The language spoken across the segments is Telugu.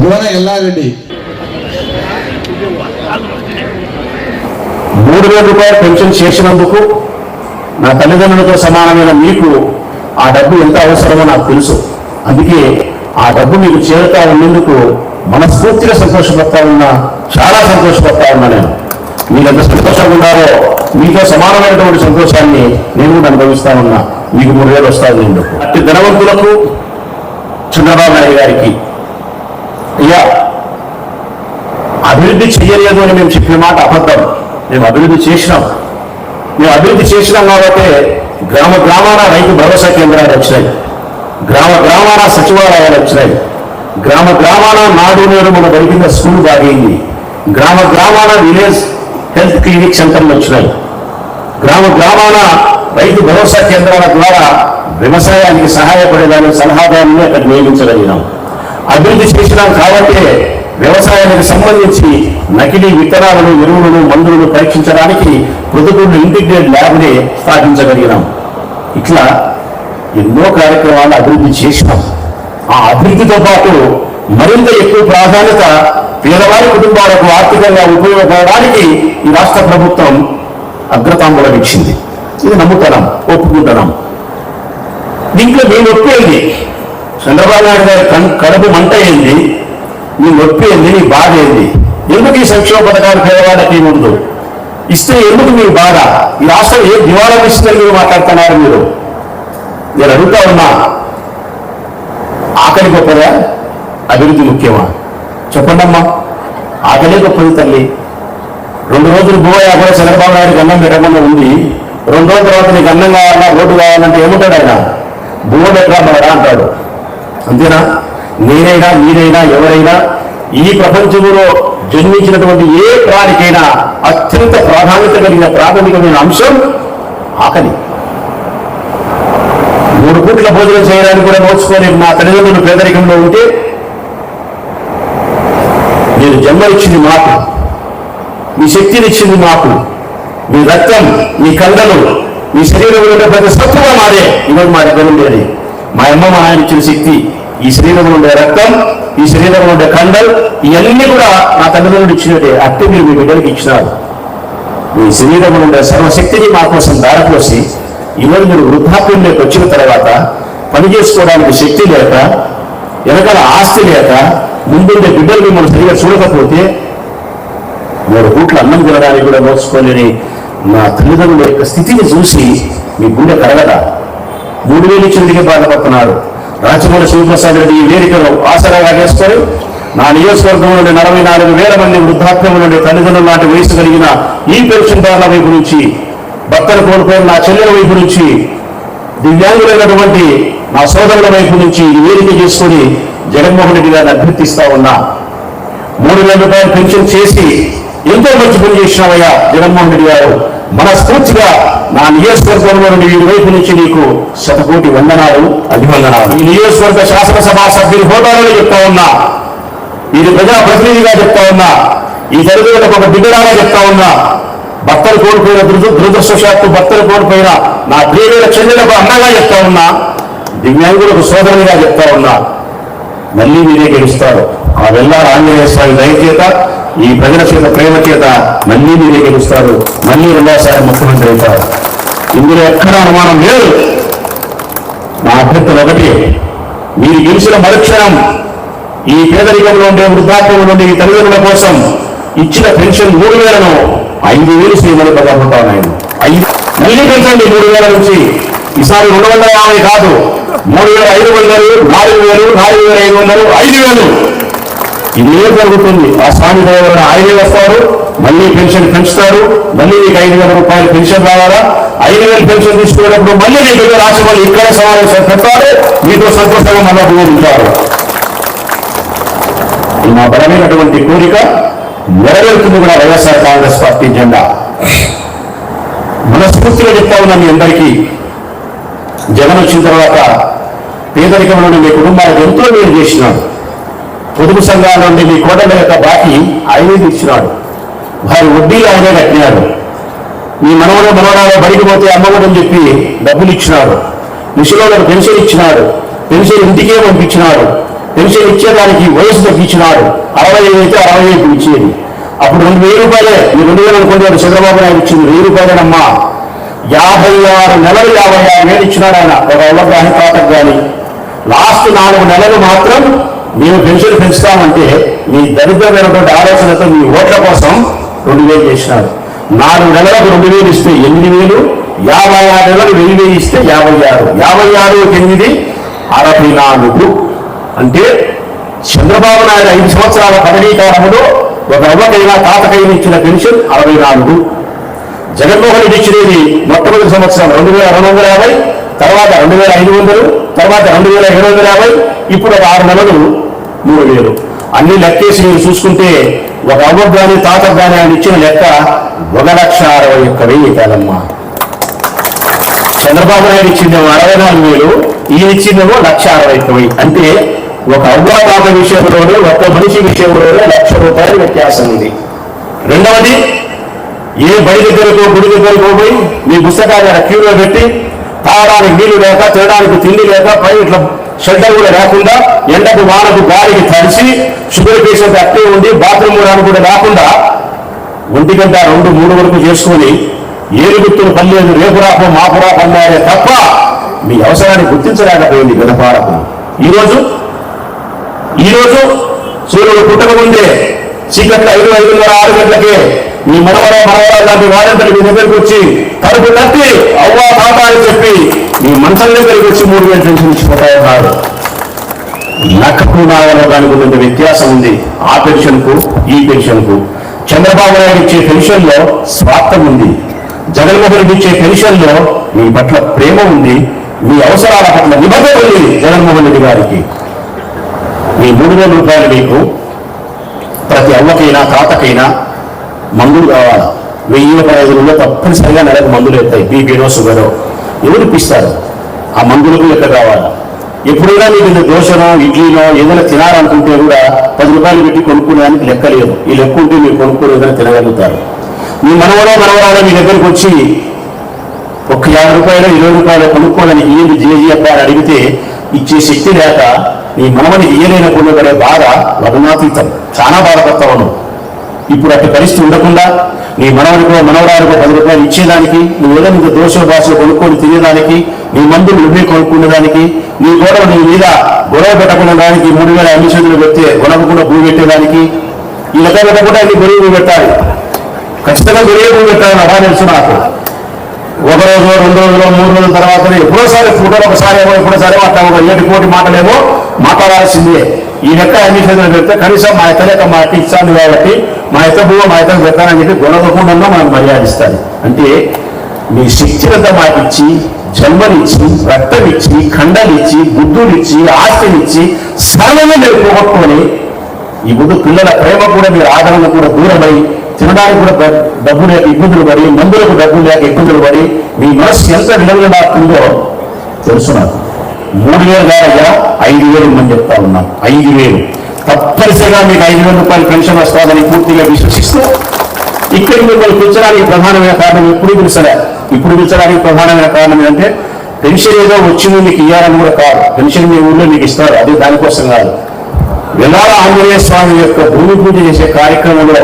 గోడ ఎల్లారెడ్డి. మూడు వేల రూపాయలు పెన్షన్ చేసినందుకు నా తల్లిదండ్రులతో సమానమైన మీకు ఆ డబ్బు ఎంత అవసరమో నాకు తెలుసు. అందుకే ఆ డబ్బు మీకు చేరుతా ఉన్నందుకు మనస్ఫూర్తిగా సంతోషపడతా ఉన్నా చాలా సంతోషపడతా ఉన్నా నేను. మీరు ఎంత సంతోషంగా ఉన్నారో మీతో సమానమైనటువంటి సంతోషాన్ని నేను కూడా అనుభవిస్తా ఉన్నా. మీకు మూడు వేలు వస్తాను ఎందుకు అట్టి ధనవంతులకు చంద్రబాబు నాయుడు గారికి అయ్యా అభివృద్ధి చేయలేదు అని మేము చెప్పిన మాట అబద్ధం. మేము అభివృద్ధి చేసినాం. మేము అభివృద్ధి చేసినాం కాబట్టి గ్రామ గ్రామాన రైతు భరోసా కేంద్రాలు వచ్చినాయి. గ్రామ గ్రామాన సచివాలయాలు వచ్చినాయి. గ్రామ గ్రామాన నాడు నేడు మన బయట స్కూల్ బాగైంది. గ్రామ గ్రామాన విలేజ్ హెల్త్ క్లినిక్ సెంటర్లు వచ్చినాయి. గ్రామ గ్రామాన రైతు భరోసా కేంద్రాల ద్వారా వ్యవసాయానికి సహాయపడేదాన్ని సలహాదారుని అక్కడ నియమించగలిగినాం. అభివృద్ధి చేసినాం కాబట్టి వ్యవసాయానికి సంబంధించి నకిలీ విత్తనాలను ఎరువులను మందులను పరీక్షించడానికి ప్రొద్దుటూరు ఇంటిగ్రేట్ ల్యాబ్ని స్థాపించగలిగినాం. ఇట్లా ఎన్నో కార్యక్రమాలు అభివృద్ధి చేసినాం. ఆ అభివృద్ధితో పాటు మరింత ఎక్కువ ప్రాధాన్యత పేదవారి కుటుంబాలకు ఆర్థికంగా ఉపయోగపడడానికి ఈ రాష్ట్ర ప్రభుత్వం అగ్రతాంబూలం ఇచ్చింది ఇది నమ్ముతున్నాం ఒప్పుకుంటున్నాం. దీంట్లో మేము ఒప్పేది చంద్రబాబు నాయుడు గారి కడుపు మంట ఏంది నీ నొప్పి ఏంది నీ బాధ ఏంది? ఎందుకు ఈ సంక్షేమ పథకాలు పేదవాళ్ళకి ముందు ఇస్తే ఎందుకు మీ బాధ? ఈ రాష్ట్రం ఏ దివాళా ఇస్తుందని మీరు మాట్లాడుతున్నారు మీరు? నేను అడుగుతా ఉన్నా. ఆకలి గొప్పదా? అభివృద్ధి ముఖ్యమా? చెప్పండమ్మా ఆకలే గొప్పది తల్లి. రెండు రోజులు భూమయ్య కూడా చంద్రబాబు నాయుడు అన్నం పెట్టకుండా ఉంది. రెండు రోజుల తర్వాత నీకు అన్నం కావాలన్నా రోడ్డు కావాలంటే ఏముంటాడు ఆయన? భూమ పెట్టరా అంటాడు. అంతేనా? నేనైనా మీరైనా ఎవరైనా ఈ ప్రపంచంలో జన్మించినటువంటి ఏ ప్రాణికైనా అత్యంత ప్రాధాన్యత కలిగిన ప్రాథమికమైన అంశం ఆకలి. మూడు పూట్ల భోజనం చేయడానికి కూడా నోచుకోలేము నా తల్లిదండ్రులు పేదరికంలో ఉంటే నేను జన్మ ఇచ్చింది మాకు మీ శక్తినిచ్చింది మాకు మీ రక్తం మీ కండలు మీ శరీరంలో ప్రతి సత్తుగా మారే. ఇవన్నీ మా దగ్గర ఉండేది మా అమ్మ మా ఆయన ఇచ్చిన శక్తి ఈ శరీరంలో ఉండే రక్తం ఈ శరీరంలో ఉండే కండలు ఇవన్నీ కూడా నా తల్లిదండ్రులు ఇచ్చినట్టే. అట్టి మీరు మీ బిడ్డలకి ఇచ్చినారు. మీ శరీరంలో ఉండే సర్వశక్తిని మా కోసం దారపోసి ఈరోజు మీరు వృద్ధాప్యంలోకి వచ్చిన తర్వాత పని చేసుకోవడానికి శక్తి లేక వెనకాల ఆస్తి లేక ముందుండే బిడ్డలు మిమ్మల్ని సరిగా చూడకపోతే మూడు పూట్ల అన్నం తినడానికి కూడా మోసుకోలేని నా తల్లిదండ్రుల యొక్క స్థితిని చూసి మీ గుండె కరగదా? మూడు వేలు ఇచ్చినందుకే బాధపడుతున్నారు. రాచమూల శివప్రసాద్ రెడ్డి ఈ వేదికను ఆసరాగా చేసుకొని నా నియోజకవర్గం నుండి నలభై నాలుగు వేల మంది వృద్ధాప్యం నుండి తల్లిదండ్రుల లాంటి వయసు కలిగిన ఈ పెన్షన్దారుల వైపు నుంచి భర్తను కోల్పోయిన నా చెల్లెల వైపు నుంచి దివ్యాంగులైనటువంటి నా సోదరుల వైపు నుంచి ఈ వేదిక చేసుకొని జగన్మోహన్ రెడ్డి గారిని అభ్యర్థిస్తా ఉన్నా. మూడు వేల రూపాయలు పెన్షన్ చేసి ఎంతో మంచి పని చేసినావయ్యా జగన్మోహన్ రెడ్డి గారు. మనస్ఫూర్తిగా నా నియోజకవర్గంలో వైపు నుంచి నీకు శతకోటి వందనాలు అభివందనాలు. ఈ నియోజకవర్గ శాసనసభ సభ్యుని హోదాలో చెప్తా ఉన్నా ఇది ప్రజా ప్రతినిధిగా చెప్తా ఉన్నా ఈ తల్లిదండ్రులకు ఒక బిడ్డలాగా చెప్తా ఉన్నా భర్తలు కోల్పోయిన దురద- దురదృష్టవశాత్తు భర్తలు కోల్పోయిన నా ప్రియమైన చెల్లెలకు అన్నగా చెప్తా ఉన్నా దివ్యాంగులకు సోదరునిగా చెప్తా ఉన్నా మళ్ళీ మీరే గెలుస్తారు. ఆ వెళ్ళారు ఆంజనేయ స్వామి దయ చేత ఈ ప్రజల చేత ప్రేమ చేత మళ్ళీ మీరే గెలుస్తారు. మళ్ళీ రెండోసారి ముఖ్యమంత్రి అవుతారు. ఇందులో ఎక్కడ అనుమానం లేదు. నా అభ్యర్థులు ఒకటి మీరు గెలిచిన మరుక్షణం ఈ పేదరికంలో ఉండే వృద్ధాప్యంలో ఉండే ఈ తల్లిదండ్రుల కోసం ఇచ్చిన పెన్షన్ మూడు వేలను ఐదు వేలు శ్రీమతి పదవుతాను ఆయన ఐదు మళ్ళీ పెంచండి మూడు వేల నుంచి. ఈసారి రెండు వందల యాభై కాదు. మూడు వేల ఐదు వందలు నాలుగు వేలు నాలుగు వేల ఐదు వందలు ఐదు వేలు. ఇదే జరుగుతుంది. ఆ స్వామి దయవలన ఆయనే వస్తారు మళ్ళీ పెన్షన్ పెంచుతారు మళ్ళీ నీకు ఐదు వేల రూపాయలు పెన్షన్ రావాలా? ఐదు వేలు పెన్షన్ తీసుకునేటప్పుడు మళ్ళీ నీ దగ్గర రాసి మళ్ళీ ఇక్కడ సమావేశం పెడతారు మీతో సంతోషంగా మళ్ళీ ఉపయోగించారు ఈ బలమైనటువంటి కోరిక. నెరవేరుతుంది కూడా వైఎస్ఆర్ కాంగ్రెస్ పార్టీ జెండా. మనస్ఫూర్తిగా చెప్తా ఉన్నా మీ అందరికీ. జగన్ వచ్చిన తర్వాత పేదరికంలోని మీ కుటుంబాలకు ఎంతో మేలు చేసినాడు. పొదుపు సంఘాల నుండి మీ కోటల యొక్క బాకీ ఆయనే తీర్చినాడు. వారి వడ్డీలు ఆయనే కట్టినాడు. మీ మనవడు మనవరాలు బయటకు పోతే అమ్మఒడని చెప్పి డబ్బులు ఇచ్చినాడు. ముసలోళ్ళకు పెన్షన్ ఇచ్చినాడు. పెన్షన్ ఇంటికే పంపించినాడు. పెన్షన్ ఇచ్చేదానికి వయసు తగ్గించినాడు. అరవై ఐదు అయితే అరవై ఐదు ఇచ్చేది. అప్పుడు రెండు వెయ్యి రూపాయలే ఈ రెండు వేలు అనుకుంటే చంద్రబాబు నాయుడు ఇచ్చింది వెయ్యి రూపాయలేనమ్మా. యాభై ఆరు నెలలు యాభై ఆరు వేలు ఇచ్చినాడు ఆయన. ఒక ఎవరు కానీ తాతకు కానీ లాస్ట్ నాలుగు నెలలు మాత్రం మేము పెన్షన్ పెంచుతామంటే మీ దరిద్రమైనటువంటి ఆలోచనతో మీ ఓట్ల కోసం రెండు వేలు చేసినారు. నాలుగు నెలలకు రెండు వేలు ఇస్తే ఎనిమిది వేలు యాభై ఆరు నెలలకు వెయ్యి వేలు ఇస్తే యాభై ఆరు. యాభై ఆరు ఎనిమిది అరవై నాలుగు. అంటే చంద్రబాబు నాయుడు ఐదు సంవత్సరాల పదవీ కాలంలో ఒక అవ్వకైనా తాతకైనా ఇచ్చిన పెన్షన్ అరవై నాలుగు. జగన్మోహన్ రెడ్డి ఇచ్చినది మొట్టమొదటి సంవత్సరం రెండు వేల రెండు వందల యాభై తర్వాత రెండు వేల ఐదు వందలు తర్వాత రెండు వేల ఏడు వందల యాభై ఇప్పుడు ఒక ఆరు నెలలు మూడు వేలు. అన్ని లెక్కేసి మీరు చూసుకుంటే ఒక అవ్వ కానీ తాత కానీ ఆయన ఇచ్చిన లెక్క ఒక లక్ష అరవై ఒక్క వెయ్యి కాదమ్మా చంద్రబాబు నాయుడు ఇచ్చిందేమో అరవై నాలుగు వేలు ఈయన ఇచ్చిందేమో లక్ష అరవై ఒక్క వెయ్యి. అంటే ఒక అవ్వ తాత విషయంలోనే ఒక్క మనిషి విషయంలోనే లక్ష రూపాయల వ్యత్యాసం ఉంది. రెండవది ఏ బడి దొరికో గుడి దగ్గరకు పోయి మీ పుస్తకాలు క్యూలో పెట్టి తాగడానికి నీళ్ళు లేక తినడానికి తిండి లేక పై ఇట్లా షెల్టర్ కూడా రాకుండా ఎండకు వానకు గాలికి తడిసి షుగర్ పేషెంట్ అట్టే ఉండి బాత్రూమ్ రాను కూడా రాకుండా ఒంటి గంట రెండు మూడు వరకు చేసుకొని ఏడు గుర్తులు పనిలేదు రేపు రాపో మాపు రాపన్నారే తప్ప మీ అవసరాన్ని గుర్తించలేకపోయింది గడపాడకు ఈరోజు ఈరోజు సూర్యుడు పుట్టకముందే చీకట్ల ఐదు ఐదున్నర ఆరు గంటలకే మీ మనవర మనవర లాంటి వారంతటి మీ దగ్గరికి వచ్చి తలుపు తట్టి అవ్వా తాత అని చెప్పి మీ మనసులో దగ్గరికి వచ్చి మూడు వేల పెన్షన్ కాదు. లక్కకు నావలో దానికి ఉన్నంత వ్యత్యాసం ఉంది. ఆ పెన్షన్కు ఈ పెన్షన్కు. చంద్రబాబు నాయుడు ఇచ్చే పెన్షన్లో స్వార్థం ఉంది. జగన్మోహన్ రెడ్డి ఇచ్చే పెన్షన్లో మీ పట్ల ప్రేమ ఉంది. మీ అవసరాల పట్ల నిబద్ధత ఉంది జగన్మోహన్ రెడ్డి గారికి. మీ మూడు వేల రూపాయలు మీకు ప్రతి అవ్వకైనా తాతకైనా మందులు కావాలా? వెయ్యి పదహైదు రోజులు తప్పనిసరిగా నెలకు మందులు ఎత్తాయి. బీపీనో షుగరో ఎవరు పిస్తారు ఆ మందులకు లెక్క కావాలా ఎప్పుడైనా మీకు ఇంత దోశనో ఇడ్లీనో ఏదైనా తినాలనుకుంటే కూడా పది రూపాయలు పెట్టి కొనుక్కునేదానికి లెక్క లేదు. ఈ లెక్క ఉంటే మీరు కొనుక్కుని ఏదైనా తినగలుగుతారు. మీ మనవడో మనవరాలో మీ దగ్గరికి వచ్చి ఒక యాభై రూపాయలు ఇరవై రూపాయలు కొనుక్కోవాలని ఏంటి జేజీ అని అడిగితే ఇచ్చే శక్తి లేక నీ మనవని ఇయ్యలేనప్పుడు పడే బాధ లగ్నాతీతం చాలా బాధపడతా ఇప్పుడు అట్టి పరిస్థితి ఉండకుండా నీ మనవడికో మనవరానికో పది రూపాయలు ఇచ్చేదానికి నువ్వు ఏదో నీకు దోష భాష కొనుక్కొని తినేదానికి నీ మందులు నువ్వే కొనుక్కునేదానికి నీ గొడవ నీ మీద గొడవ పెట్టకుండా దానికి మూడు వేల అన్ని చేతులు పెడితే గొడవకుండా భూమి పెట్టేదానికి ఈ లెక్క పెట్టకుండా నీ గొడవ పెట్టాలి? ఖచ్చితంగా గొడవ పెట్టాలని అలా తెలుసు నాకు. ఒక రోజు రెండు రోజులు మూడు రోజుల తర్వాత ఎప్పుడోసారి ఫోటోలు ఒకసారి ఏమో ఎప్పుడోసారి అట్లా ఒక ఏటి కోటి మాటలేమో మాట్లాడాల్సిందే. ఈ లెక్క అన్ని చేతులు పెడితే కనీసం మా ఇత మా ఇచ్చాను కాబట్టి మా యొక్క భూమ మా యొక్క పెట్టాలని చెప్పి గొడవకుండా మనం మర్యాదిస్తాను అంటే మీ శక్తినంతా మాకిచ్చి జన్మనిచ్చి రక్తమిచ్చి ఖండనిచ్చి బుద్ధునిచ్చి ఆస్తినిచ్చి సర్వమే మీరు పోగొట్టుకొని ఈ ముందు పిల్లల ప్రేమ కూడా మీరు ఆదరణ కూడా దూరమై తినడానికి కూడా డబ్బు లేక ఇబ్బందులు పడి మందులకు డబ్బులు లేక ఇబ్బందులు పడి మీ మనసు ఎంత విలువలాడుతుందో తెలుసు నాకు. మూడు వేలు కాదయ్యా ఐదు వేలు ఇమ్మని చెప్తా ఉన్నాం. ఐదు వేలు. తప్పనిసరిగా మీకు ఐదు వేల రూపాయలు పెన్షన్ వస్తుందని పూర్తిగా విశ్వసిస్తూ ఇక్కడికి మిమ్మల్ని పిలిచడానికి ప్రధానమైన కారణం ఎప్పుడు పిలిచలే. ఇప్పుడు పిలిచడానికి ప్రధానమైన కారణం ఏంటంటే పెన్షన్ ఏదో వచ్చింది మీకు ఇవ్వాలని కూడా కాదు. పెన్షన్ మీ ఊళ్ళో మీకు ఇస్తారు. అది దానికోసం కాదు. వెలాల ఆంజనేయ స్వామి యొక్క భూమి పూజ చేసే కార్యక్రమంలో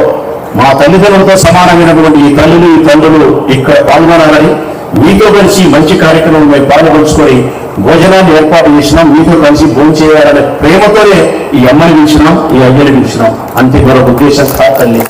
మా తల్లిదండ్రులతో సమానమైనటువంటి ఈ తల్లులు ఈ తండ్రులు ఇక్కడ పాల్గొనాలని మీతో కలిసి మంచి కార్యక్రమం మేము పాల్గొంచుకొని భోజనాన్ని ఏర్పాటు చేసినాం. మీతో కలిసి భోజనం చేయాలనే ప్రేమతోనే ఈ అమ్మని పిలిచినాం ఈ అయ్యని పిలిచినాం. అంతే మరొక ఉద్దేశం కాదు తల్లి.